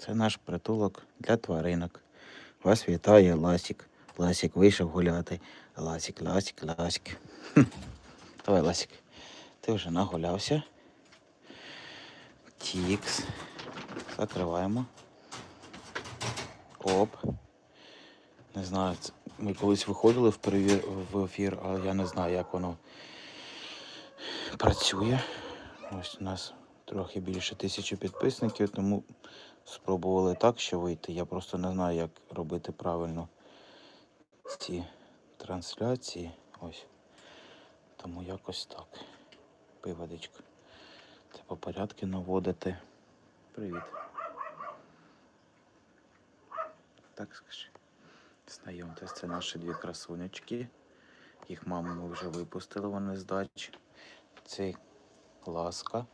Це наш притулок для тваринок. Вас вітає Ласік. Ласік вийшов гуляти. Ласік, Ласік, Ласік. Давай, Ласік. Ти вже нагулявся. Тікс. Закриваємо. Оп. Не знаю, ми колись виходили в, перевір... в ефір, але я не знаю, як воно працює. Ось у нас трохи більше тисячі підписників, тому спробували так ще вийти. Я просто не знаю, як робити правильно ці трансляції. Ось. Тому якось так. Пий водичку. Треба порядки наводити. Привіт. Так скажи. Знайомтесь, це наші дві красунечки. Їх маму ми вже випустили, вони з дачі. Цей ласка,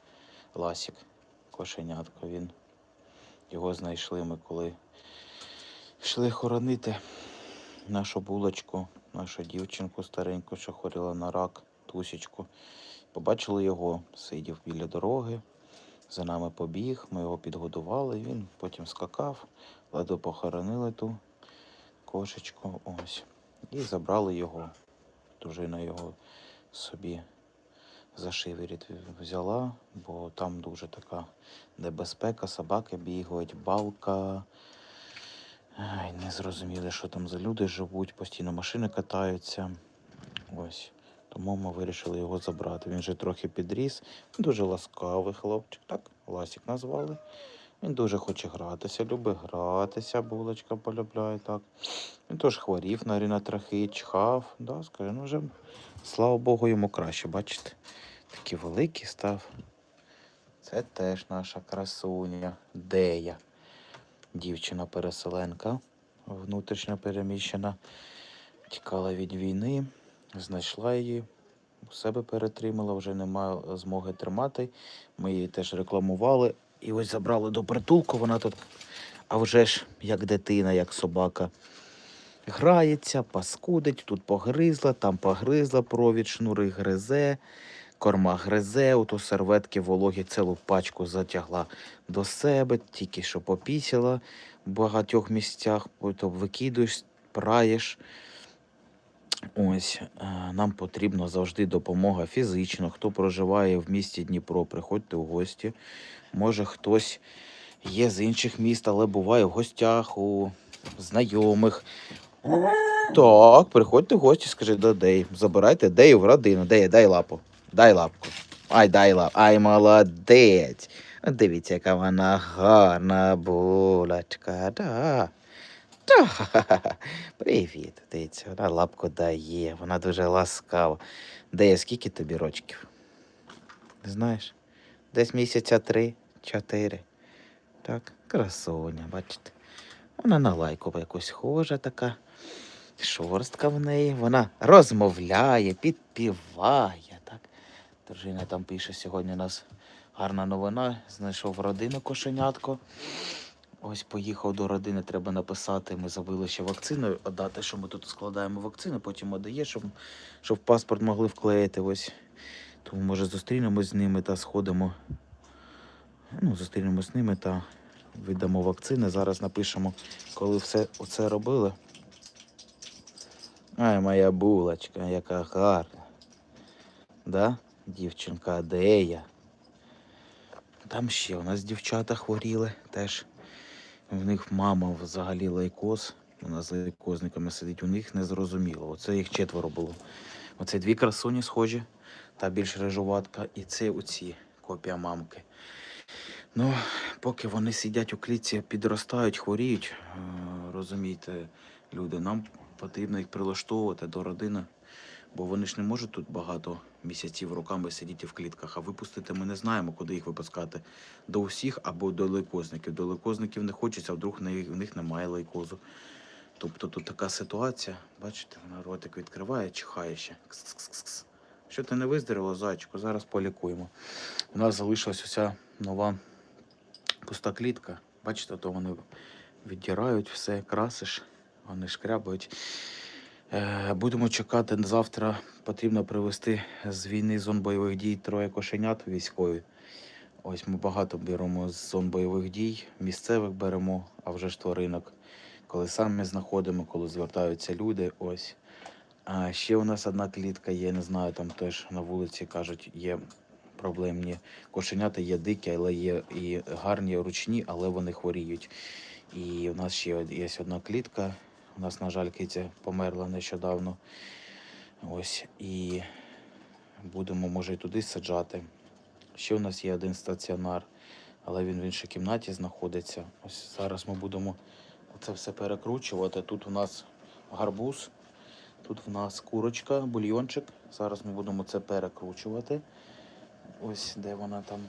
ласік, кошенятко. Він його знайшли ми, коли йшли хоронити нашу булочку, нашу дівчинку стареньку, що хворіла на рак, тусічку. Побачили його, сидів біля дороги, за нами побіг, ми його підгодували, він потім скакав, ледве похоронили ту кошечку. Ось. І забрали його. Дружина його собі за шиворіт взяла, бо там дуже така небезпека, собаки бігають, балка. Ай, не зрозуміли, що там за люди живуть, постійно машини катаються. Ось. Тому ми вирішили його забрати. Він вже трохи підріс. Дуже ласкавий хлопчик, так? Ласік назвали. Він дуже хоче гратися, любить гратися, булочка полюбляє так. Він теж хворів на рінотрахеї, чхав. Да, скажи, ну вже, слава Богу, йому краще, бачите? Такий великий став. Це теж наша красуня. Дея. Дівчина-переселенка, внутрішньо переміщена. Тікала від війни, знайшла її, у себе перетримала, вже немає змоги тримати. Ми її теж рекламували. І ось забрали до притулку. Вона тут, а вже ж як дитина, як собака. Грається, паскудить, тут погризла, там погризла, провід шнури гризе, корма гризе, ото серветки вологі цілу пачку затягла до себе, тільки що попісила в багатьох місцях, потім викидуєш, праєш. Ось е, нам потрібна завжди допомога фізична. Хто проживає в місті Дніпро, приходьте у гості. Може, хтось є з інших міст, але буває в гостях у знайомих. Так, приходьте в гості, скажи до Деї. Забирайте Дею в родину. Дея, дай лапу. Дай лапку. Ай, дай лапу. Ай, молодець. Дивіться, яка вона гарна булочка. Да. Да. Привіт, дивіться, вона лапку дає, вона дуже ласкава. Дея, скільки тобі рочків? Не знаєш? Десь місяця три, чотири. Так, красуня, бачите. Вона на лайку якось схожа така. Шорстка в неї. Вона розмовляє, підпіває. Так. Дружина там пише сьогодні у нас гарна новина. Знайшов родину кошенятко. Ось поїхав до родини, треба написати. Ми забили ще вакцину, дати, що ми тут складаємо вакцину, потім одає, щоб, щоб паспорт могли вклеїти. Ось. Тому, може, зустрінемось з ними та сходимо. Ну, зустрінемось з ними та видамо вакцини. Зараз напишемо, коли все оце робили. Ай, моя булочка, яка гарна. Да? Дівчинка, де я? Там ще у нас дівчата хворіли теж. В них мама взагалі лейкоз. Вона з лейкозниками сидить, у них не зрозуміло. Оце їх четверо було. Оце дві красуні схожі, та більш режуватка, і це оці копія мамки. Ну, поки вони сидять у клітці, підростають, хворіють, е, розумієте, люди, нам потрібно їх прилаштовувати до родини, бо вони ж не можуть тут багато місяців роками сидіти в клітках, а випустити ми не знаємо, куди їх випускати. До усіх або до лейкозників. До лейкозників не хочеться, вдруг в них, немає лейкозу. Тобто тут така ситуація, бачите, вона ротик відкриває, чихає ще. Кс-кс-кс-кс. Що ти не виздоровіло, зайчику, зараз полікуємо. У нас залишилась уся нова пуста клітка. Бачите, то вони віддирають все, красиш, вони шкрябають. Е, будемо чекати завтра. Потрібно привезти з війни зон бойових дій троє кошенят військові. Ось ми багато беремо з зон бойових дій, місцевих беремо, а вже ж тваринок, коли самі знаходимо, коли звертаються люди. Ось. А ще у нас одна клітка є, не знаю, там теж на вулиці кажуть, є проблемні кошенята, є дикі, але є і гарні ручні, але вони хворіють. І у нас ще є одна клітка. У нас, на жаль, киця померла нещодавно. Ось. І будемо, може, і туди саджати. Ще у нас є один стаціонар, але він в іншій кімнаті знаходиться. Ось зараз ми будемо це все перекручувати. Тут у нас гарбуз, тут в нас курочка, бульйончик. Зараз ми будемо це перекручувати. Ось де вона там.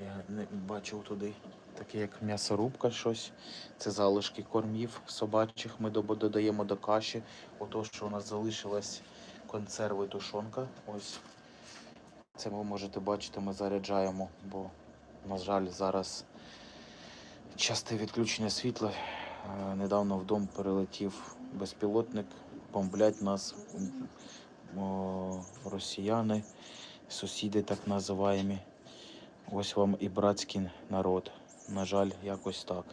Я не бачив туди. Таке як м'ясорубка щось. Це залишки кормів собачих. Ми додаємо до каші. Ото, що у нас залишилась консерви тушонка. Ось. Це ви можете бачити, ми заряджаємо, бо, на жаль, зараз часте відключення світла. Е, Недавно в дом перелетів безпілотник, бомблять нас росіяни, сусіди так називаємо. Ось вам і братський народ. На жаль, якось так.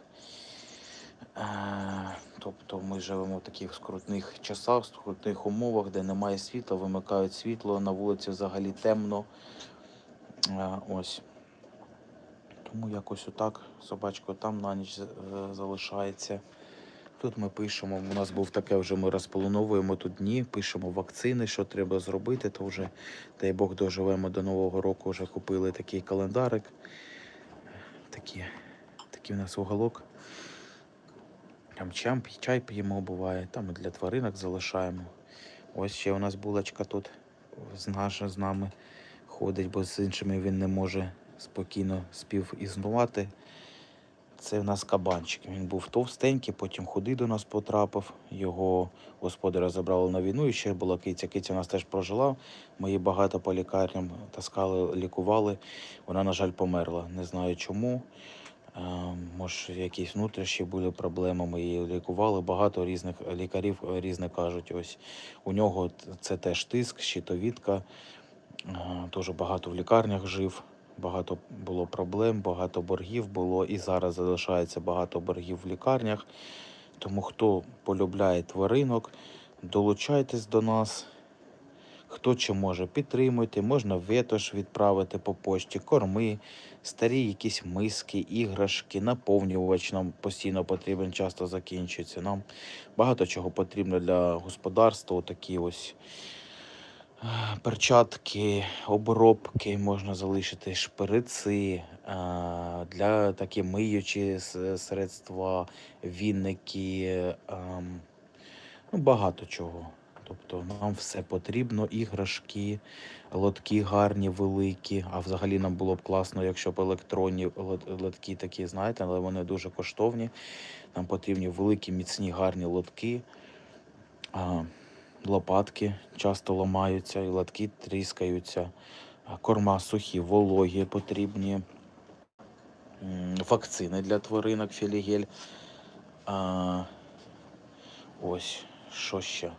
Е, Тобто ми живемо в таких скрутних часах, скрутних умовах, де немає світла, вимикають світло, на вулиці взагалі темно. Е, Ось. Тому якось отак собачка там на ніч е, залишається. Тут ми пишемо, у нас був таке вже ми розплановуємо тут дні, пишемо вакцини, що треба зробити, то вже, дай Бог, доживемо до Нового року, вже купили такий календарик. Такі, такий у нас уголок. Там чам, чай п'ємо буває, там і для тваринок залишаємо. Ось ще у нас булочка тут з, наш, з нами ходить, бо з іншими він не може спокійно співіснувати. Це в нас кабанчик. Він був товстенький, потім худий до нас потрапив. Його господаря забрали на війну, і ще була киця. Киця у нас теж прожила. Ми її багато по лікарням таскали, лікували. Вона, на жаль, померла. Не знаю чому. Е, Може, якісь внутрішні були проблеми. Ми її лікували. Багато різних лікарів е, різне кажуть. Ось у нього це теж тиск, щитовідка. Теж багато в лікарнях жив. Багато було проблем, багато боргів було і зараз залишається багато боргів в лікарнях. Тому хто полюбляє тваринок, долучайтесь до нас. Хто чи може, підтримуйте, можна ветош відправити по почті, корми, старі якісь миски, іграшки, наповнювач нам постійно потрібен, часто закінчується. Нам багато чого потрібно для господарства. Такі ось перчатки, обробки можна залишити, шприци, е, для такі миючі средства, вінники, ем, ну, багато чого. Тобто нам все потрібно, іграшки, лотки гарні, великі. А взагалі нам було б класно, якщо б електронні лотки такі, знаєте, але вони дуже коштовні. Нам потрібні великі, міцні, гарні лотки. Лопатки часто ламаються, і лотки тріскаються. Корма сухі, вологі потрібні. Вакцини для тваринок, філігель. Ось, що ще?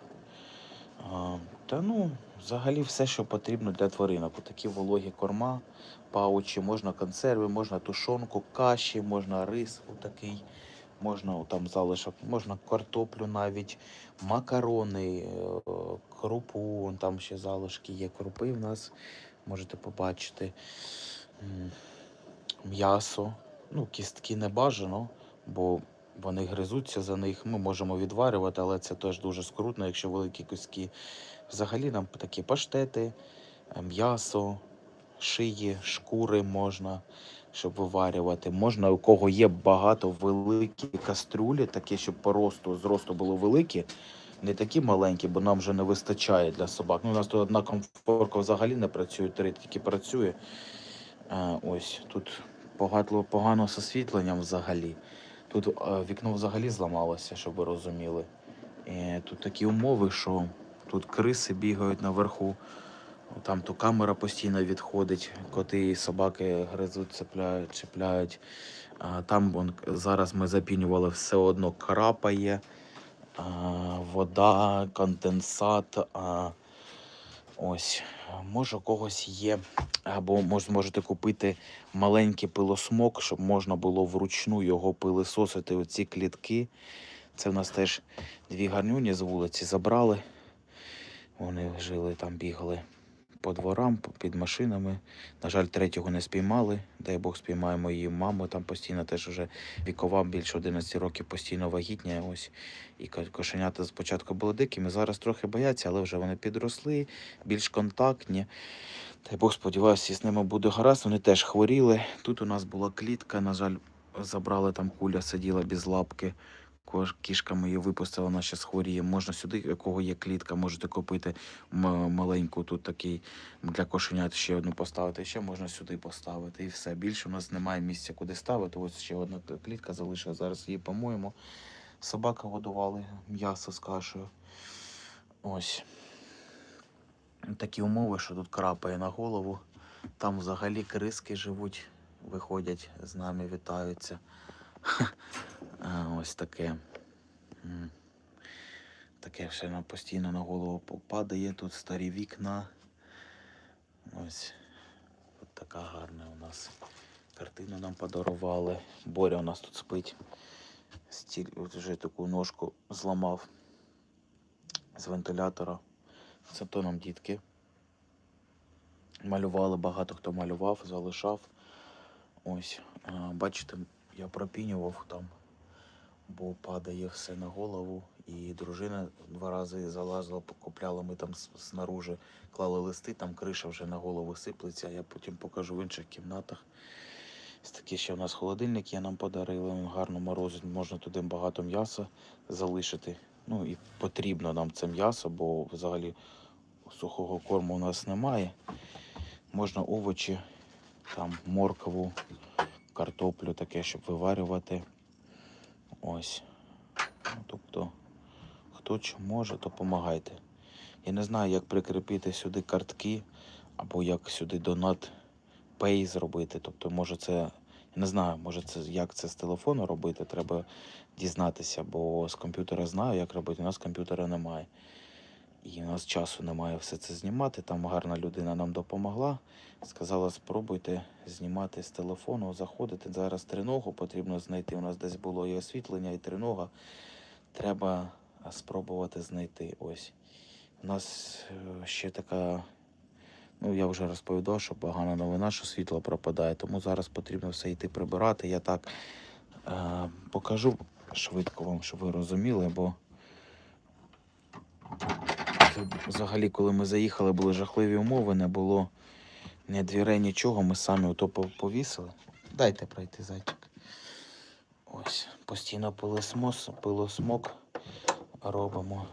Та ну, взагалі все, що потрібно для тваринок. Такі вологі корма, паучі, можна консерви, можна тушонку, каші, можна рис отакий, можна там залишок, можна картоплю навіть, макарони, е, крупу, там ще залишки є крупи в нас, можете побачити. М'ясо. Ну, кістки не бажано, бо вони гризуться за них. Ми можемо відварювати, але це теж дуже скрутно, якщо великі куски. Взагалі нам такі паштети, е, м'ясо, шиї, шкури можна, щоб виварювати. Можна, у кого є багато великі каструлі, такі, щоб по росту, зросту було великі. Не такі маленькі, бо нам вже не вистачає для собак. Ну, у нас тут одна комфорка взагалі не працює, три тільки працює. Е, ось тут погано, погано з освітленням взагалі. Тут е, вікно взагалі зламалося, щоб ви розуміли. І тут такі умови, що тут криси бігають наверху, там то камера постійно відходить, коти і собаки гризуть, цепляють, чіпляють. Там вон, зараз ми запінювали, все одно крапає, вода, конденсат. Ось, може, у когось є, або мож, можете купити маленький пилосмок, щоб можна було вручну його пилисосити. Оці клітки. Це в нас теж дві гарнюні з вулиці забрали. Вони жили там, бігали по дворам, під машинами. На жаль, третього не спіймали. Дай Бог спіймаємо її маму. Там постійно теж вже вікова, більше 11 років постійно вагітня. Ось. І кошенята спочатку були дикими, зараз трохи бояться, але вже вони підросли, більш контактні. Дай Бог, сподіваюся, з ними буде гаразд. Вони теж хворіли. Тут у нас була клітка, на жаль, забрали там куля, сиділа без лапки. Кішка її випустила, вона ще хворіє. Можна сюди, у кого є клітка, можете купити маленьку тут такий для кошенят ще одну поставити. Ще можна сюди поставити і все. Більше у нас немає місця, куди ставити. Ось ще одна клітка залишилась. Зараз її помоємо. Собака годували м'ясо з кашею. Ось. Такі умови, що тут крапає на голову. Там взагалі криски живуть, виходять з нами, вітаються. Ось таке. Таке все постійно на голову падає. Тут старі вікна. Ось. От така гарна у нас. Картину нам подарували. Боря у нас тут спить. Стіль, от вже таку ножку зламав з вентилятора. Це то нам дітки. Малювали, багато хто малював, залишав. Ось, бачите, я пропінював там, бо падає все на голову. І дружина два рази залазила, купляла ми там снаружи, клали листи, там криша вже на голову сиплеться. Я потім покажу в інших кімнатах. Ось такий ще у нас холодильник є, нам подарили. Він гарно морозить, можна туди багато м'яса залишити. Ну і потрібно нам це м'ясо, бо взагалі сухого корму у нас немає. Можна овочі, там моркву, картоплю таке, щоб виварювати. Ось. Ну, тобто, хто може, то допомагайте. Я не знаю, як прикріпити сюди картки, або як сюди донат Pay зробити. Тобто, може це. Я не знаю, може це як це з телефону робити, треба дізнатися, бо з комп'ютера знаю, як робити. У нас комп'ютера немає. І у нас часу немає все це знімати. Там гарна людина нам допомогла. Сказала, спробуйте знімати з телефону, заходити. Зараз триногу потрібно знайти. У нас десь було і освітлення, і тринога. Треба спробувати знайти. Ось. У нас е, ще така, ну я вже розповідав, що погана новина, що світло пропадає, тому зараз потрібно все йти прибирати. Я так е, покажу швидко вам, щоб ви розуміли, бо взагалі, коли ми заїхали, були жахливі умови, не було ні дверей, нічого. Ми самі ото повісили. Дайте пройти зайчик. Ось, постійно пилосмос, пилосмок робимо.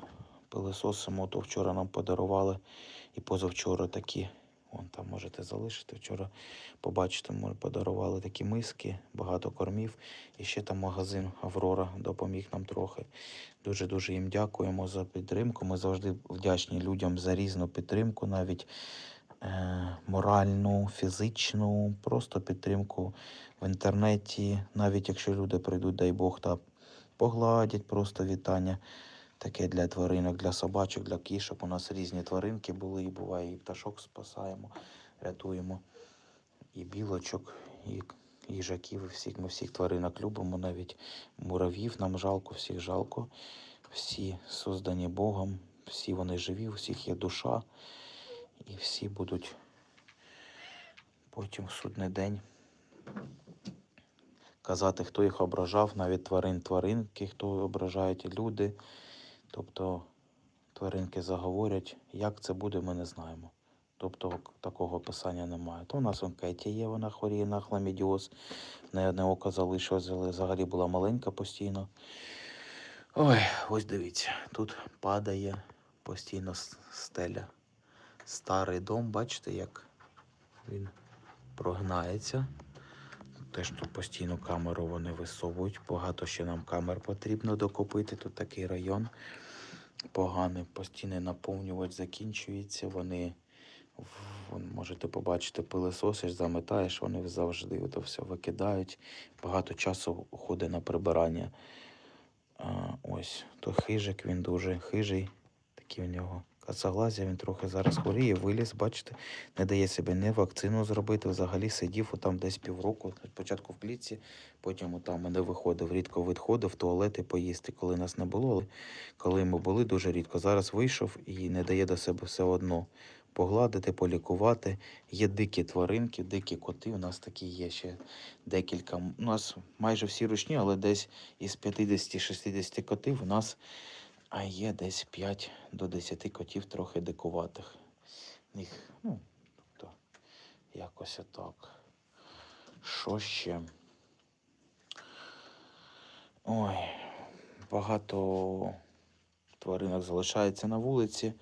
Пилососимо, то вчора нам подарували і позавчора такі. Вон там можете залишити. Вчора побачите, ми подарували такі миски, багато кормів. І ще там магазин Аврора допоміг нам трохи. Дуже-дуже їм дякуємо за підтримку. Ми завжди вдячні людям за різну підтримку, навіть е, моральну, фізичну, просто підтримку в інтернеті. Навіть якщо люди прийдуть, дай Бог, та погладять просто вітання. Таке для тваринок, для собачок, для кішок. У нас різні тваринки були, і буває, і пташок спасаємо, рятуємо, і білочок, і їжаків, і всіх. Ми всіх тваринок любимо, навіть муравів нам жалко, всіх жалко. Всі создані Богом, всі вони живі, у всіх є душа, і всі будуть потім в судний день казати, хто їх ображав, навіть тварин тваринки, хто ображають люди. Тобто тваринки заговорять. Як це буде, ми не знаємо. Тобто такого писання немає. То у нас он Кеті є, вона хворіє на хламідіоз. В одне око залишилось, взагалі була маленька постійно. Ой, ось дивіться, тут падає постійно стеля. Старий дом, бачите, як він прогнається. Теж тут постійно камеру вони висовують. Багато ще нам камер потрібно докупити. Тут такий район поганий. Постійний наповнювач закінчується. Вони можете побачити, пилисосиш, заметаєш, вони завжди то все викидають. Багато часу уходить на прибирання. А, ось, то хижик, він дуже хижий. Такі у нього Кацаглазія, він трохи зараз хворіє, виліз, бачите, не дає себе не вакцину зробити. Взагалі сидів отам десь півроку. Спочатку в клітці, потім отам не виходив, рідко відходив в туалет і поїсти, коли нас не було. Але коли ми були дуже рідко. Зараз вийшов і не дає до себе все одно погладити, полікувати. Є дикі тваринки, дикі коти. У нас такі є ще декілька. У нас майже всі ручні, але десь із 50-60 котів у нас а є десь 5 до 10 котів трохи дикуватих. Їх, ну, тобто, якось отак. Що ще? Ой, багато тваринок залишається на вулиці.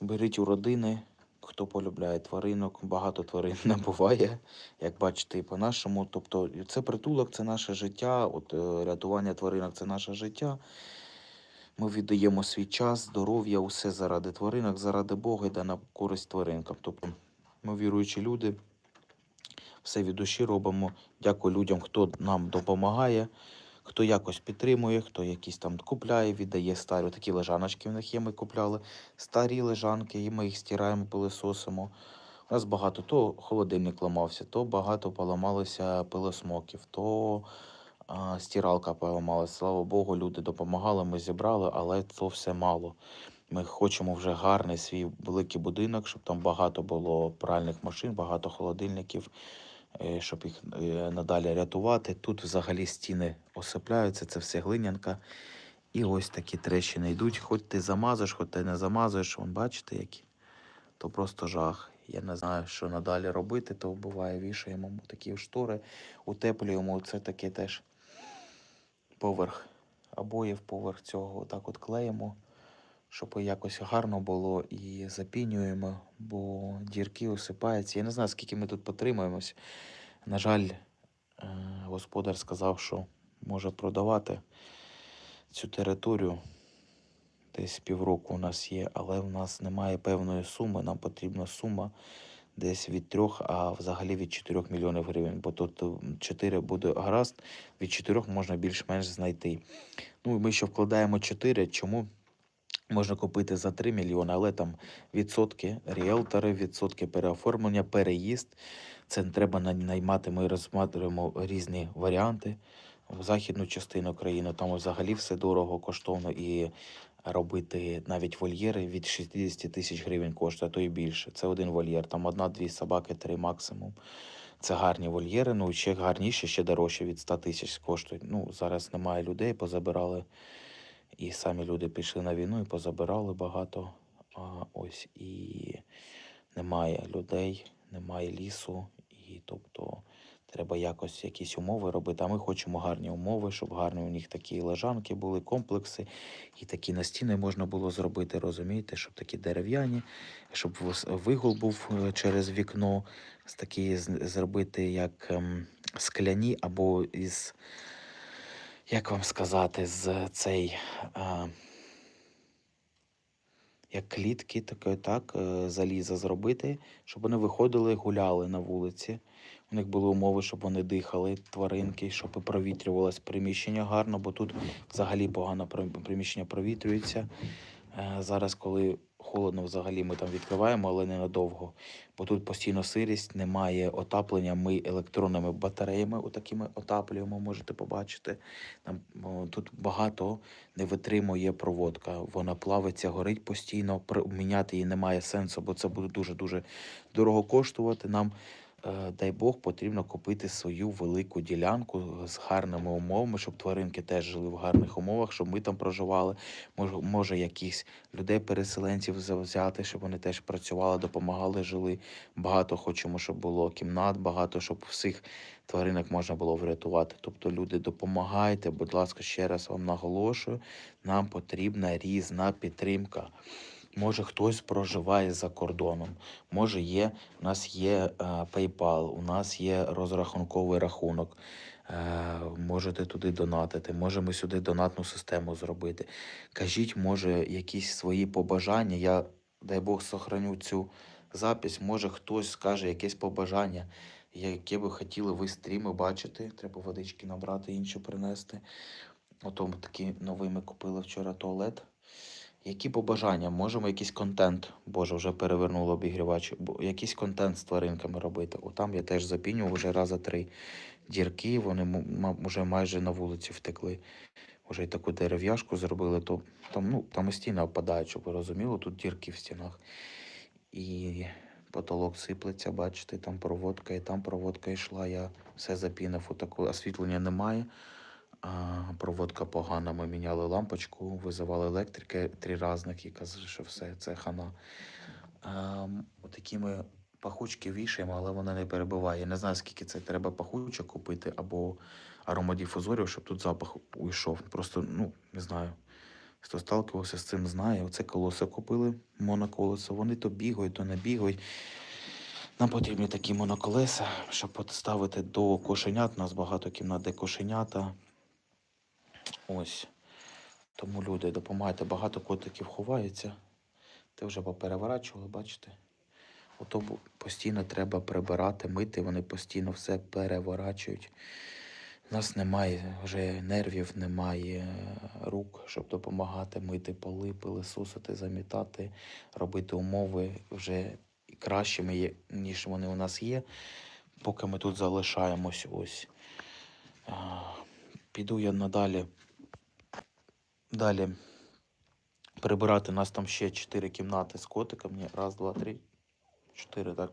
Беріть у родини, хто полюбляє тваринок. Багато тварин не буває, як бачите, і по-нашому. Тобто, це притулок, це наше життя. От е, рятування тваринок це наше життя. Ми віддаємо свій час, здоров'я, усе заради тваринок, заради Бога йде на користь тваринкам. Тобто ми віруючі люди, все від душі робимо. Дякую людям, хто нам допомагає, хто якось підтримує, хто якісь там купляє, віддає старі. Такі лежаночки в них є, ми купляли. Старі лежанки, і ми їх стираємо, пилисосимо. У нас багато то холодильник ламався, то багато поламалося пилосмоків, то стиралка поламалася. Слава Богу, люди допомагали, ми зібрали, але це все мало. Ми хочемо вже гарний свій великий будинок, щоб там багато було пральних машин, багато холодильників, е, щоб їх е, надалі рятувати. Тут взагалі стіни осипляються, це все глинянка. І ось такі трещини йдуть. Хоч ти замазуєш, хоч ти не замазуєш. Вон бачите, які? То просто жах. Я не знаю, що надалі робити, то буває, вішаємо такі штори, утеплюємо. Це таке теж поверх обоїв, поверх цього так от клеїмо, щоб якось гарно було і запінюємо, бо дірки осипаються. Я не знаю, скільки ми тут потримаємось. На жаль, е, господар сказав, що може продавати цю територію. Десь півроку у нас є, але в нас немає певної суми. Нам потрібна сума десь від 3, а взагалі від 4 мільйонів гривень. Бо тут 4 буде гаразд, від 4 можна більш-менш знайти. Ну ми ще вкладаємо 4. Чому? Можна купити за 3 мільйони, але там відсотки ріелтори, відсотки переоформлення, переїзд. Це треба наймати. Ми розглядаємо різні варіанти в західну частину країни. Там взагалі все дорого, коштовно і робити навіть вольєри від 60 тисяч гривень коштує, а то і більше. Це один вольєр. Там одна-дві собаки, три максимум. Це гарні вольєри. Ну ще гарніше, ще дорожче від 100 тисяч коштують. Ну зараз немає людей, позабирали. І самі люди пішли на війну і позабирали багато. А, ось і немає людей, немає лісу, і тобто треба якось якісь умови робити. А ми хочемо гарні умови, щоб гарні у них такі лежанки були, комплекси, і такі настіни можна було зробити, розумієте, щоб такі дерев'яні, щоб вигул був е, через вікно, такі зробити як ем, скляні або із. Як вам сказати, з цей. А, як клітки, таке, так, е, заліза зробити, щоб вони виходили, гуляли на вулиці. У них були умови, щоб вони дихали, тваринки, щоб провітрювалось приміщення гарно, бо тут взагалі погано приміщення провітрюється. Е, Зараз, коли холодно, взагалі ми там відкриваємо, але ненадовго. Бо тут постійно сирість, немає отаплення. Ми електронними батареями отакими отаплюємо, можете побачити. Там тут багато не витримує проводка. Вона плавиться, горить постійно. Міняти її немає сенсу, бо це буде дуже-дуже дорого коштувати. Нам, дай Бог, потрібно купити свою велику ділянку з гарними умовами, щоб тваринки теж жили в гарних умовах, щоб ми там проживали. Може, може якихось людей-переселенців взя- взяти, щоб вони теж працювали, допомагали, жили. Багато хочемо, щоб було кімнат, багато, щоб всіх тваринок можна було врятувати. Тобто, люди, допомагайте, будь ласка, ще раз вам наголошую, нам потрібна різна підтримка. Може, хтось проживає за кордоном, може, є, у нас є е, PayPal, у нас є розрахунковий рахунок. Е, можете туди донатити, можемо сюди донатну систему зробити. Кажіть, може, якісь свої побажання. Я, дай Бог, сохраню цю запись. Може, хтось скаже якесь побажання, яке ви хотіли ви стріми бачити. Треба водички набрати, іншу принести. Ото такі новий ми купили вчора туалет. Які побажання? Можемо якийсь контент, боже, вже перевернуло обігрівач, бо якийсь контент з тваринками робити. Отам я теж запінював вже раза три дірки, вони вже майже на вулиці втекли. Вже й таку дерев'яшку зробили, то там, ну, там і стіни опадають, щоб ви розуміли, тут дірки в стінах. І потолок сиплеться, бачите, там проводка, і там проводка йшла. Я все запінив, отаку освітлення немає. Проводка погана, ми міняли лампочку, визивали електрики три разних і казали, що все, це хана. А, отакі ми пахучки вішаємо, але вона не перебиває. Я не знаю, скільки це треба пахучок купити або аромадіфузорів, щоб тут запах уйшов. Просто, ну, не знаю. Хто сталкивався з цим, знає. Оце колеса купили, моноколесо. Вони то бігають, то не бігають. Нам потрібні такі моноколеса, щоб поставити до кошенят. У нас багато кімнат, де кошенята. Ось. Тому люди, допомагайте. Багато котиків ховається. Ти вже попереворачували, бачите? Ото постійно треба прибирати, мити, вони постійно все переворачують. У нас немає вже нервів, немає е, рук, щоб допомагати мити поли, пилисосити, замітати, робити умови вже кращими, ніж вони у нас є, поки ми тут залишаємось ось. Піду я надалі. Далі прибирати. У нас там ще чотири кімнати з котиками. Раз, два, три, чотири, так.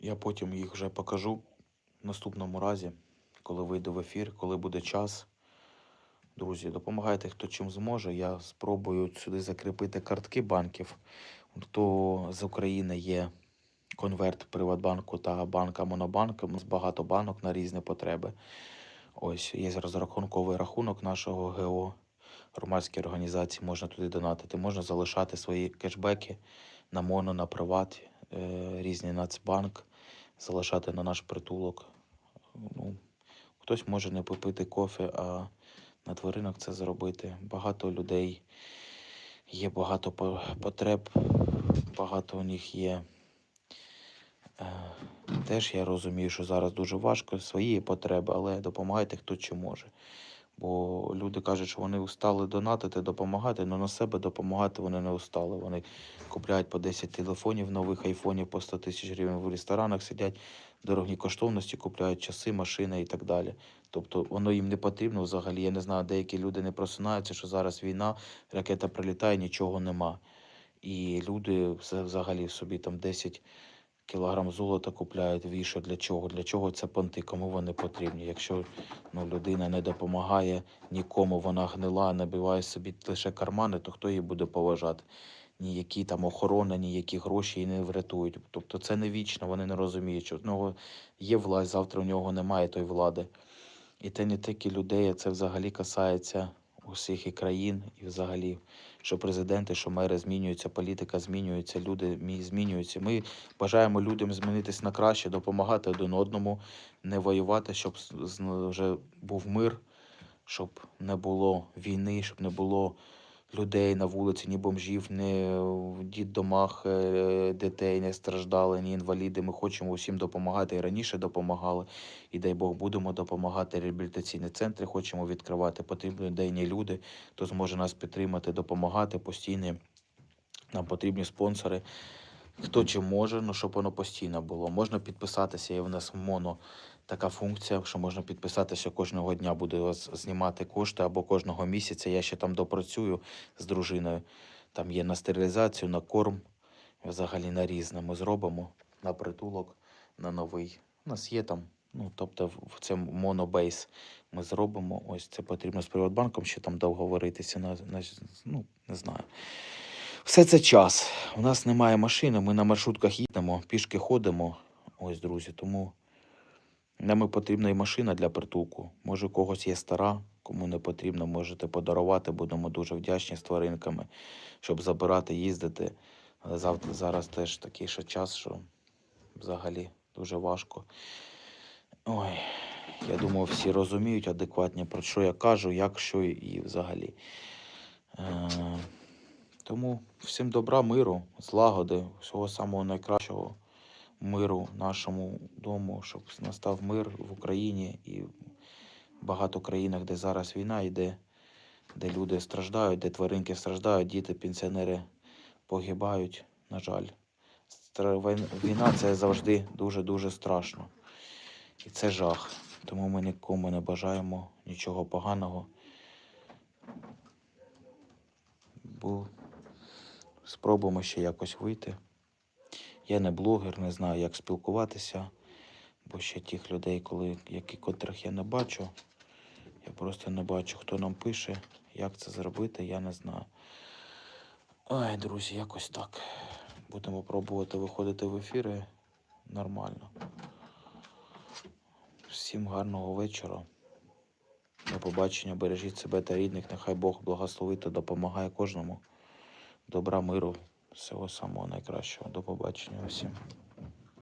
Я потім їх вже покажу в наступному разі, коли вийду в ефір, коли буде час. Друзі, допомагайте, хто чим зможе. Я спробую сюди закріпити картки банків. Хто з України є конверт Приватбанку та банка Монобанк, у нас багато банок на різні потреби. Ось є розрахунковий рахунок нашого ГО громадській організації, можна туди донатити, можна залишати свої кешбеки на моно, на приват, е, різні Нацбанк, залишати на наш притулок. Ну, хтось може не попити кофе, а на тваринок це зробити. Багато людей є багато потреб, багато у них є. Теж я розумію, що зараз дуже важко, свої потреби, але допомагайте хто чи може. Бо люди кажуть, що вони устали донатити, допомагати, але на себе допомагати вони не устали. Вони купляють по 10 телефонів, нових айфонів по 100 тисяч гривень в ресторанах сидять, дорогі коштовності купляють часи, машини і так далі. Тобто воно їм не потрібно взагалі. Я не знаю, деякі люди не просинаються, що зараз війна, ракета прилітає, нічого нема. І люди взагалі собі там 10 кілограм золота купляють, вішають. Для чого? Для чого це понти? Кому вони потрібні? Якщо ну, людина не допомагає нікому, вона гнила, набиває собі лише кармани, то хто її буде поважати? Ніякі там охорона, ніякі гроші її не врятують. Тобто це не вічно, вони не розуміють, що в нього є власть, завтра у нього немає тої влади. І це не тільки людей, а це взагалі касається усіх і країн, і взагалі, що президенти, що мери змінюються, політика змінюється, люди мі- змінюються. Ми бажаємо людям змінитись на краще, допомагати один одному, не воювати, щоб вже був мир, щоб не було війни, щоб не було людей на вулиці, ні бомжів, ні в дітдомах е, дітей не страждали, ні інваліди. Ми хочемо усім допомагати і раніше допомагали. І дай Бог будемо допомагати. Реабілітаційні центри хочемо відкривати. Потрібні денні люди, хто зможе нас підтримати, допомагати постійні. Нам потрібні спонсори. Хто чи може, ну щоб воно постійно було. Можна підписатися, є в нас моно така функція, що можна підписатися кожного дня, буде знімати кошти або кожного місяця. Я ще там допрацюю з дружиною. Там є на стерилізацію, на корм, взагалі на різне. Ми зробимо на притулок, на новий. У нас є там, ну тобто це монобейс ми зробимо. Ось це потрібно з Приватбанком ще там довго варитися. На, на, ну, не знаю. Все це час. У нас немає машини, ми на маршрутках їдемо, пішки ходимо. Ось, друзі, тому нам потрібна і машина для притулку. Може, у когось є стара, кому не потрібно, можете подарувати. Будемо дуже вдячні з тваринками, щоб забирати, їздити. Але завтра зараз теж такий ще час, що взагалі дуже важко. Ой, я думаю, всі розуміють адекватні, про що я кажу, як що і взагалі. Е, тому всім добра, миру, злагоди, всього самого найкращого миру нашому дому, щоб настав мир в Україні і в багато країнах, де зараз війна йде. де люди страждають, де тваринки страждають, діти, пенсіонери погибають, на жаль. Війна це завжди дуже-дуже страшно. І це жах. Тому ми нікому не бажаємо нічого поганого. Бо спробуємо ще якось вийти. Я не блогер, не знаю, як спілкуватися, бо ще тих людей, коли, які, котрих я не бачу, я просто не бачу, хто нам пише, як це зробити, я не знаю. Ой, друзі, якось так. Будемо пробувати виходити в ефіри нормально. Всім гарного вечора. До побачення, бережіть себе та рідних. Нехай Бог благословить та допомагає кожному. Добра, миру, всього самого найкращого. До побачення усім.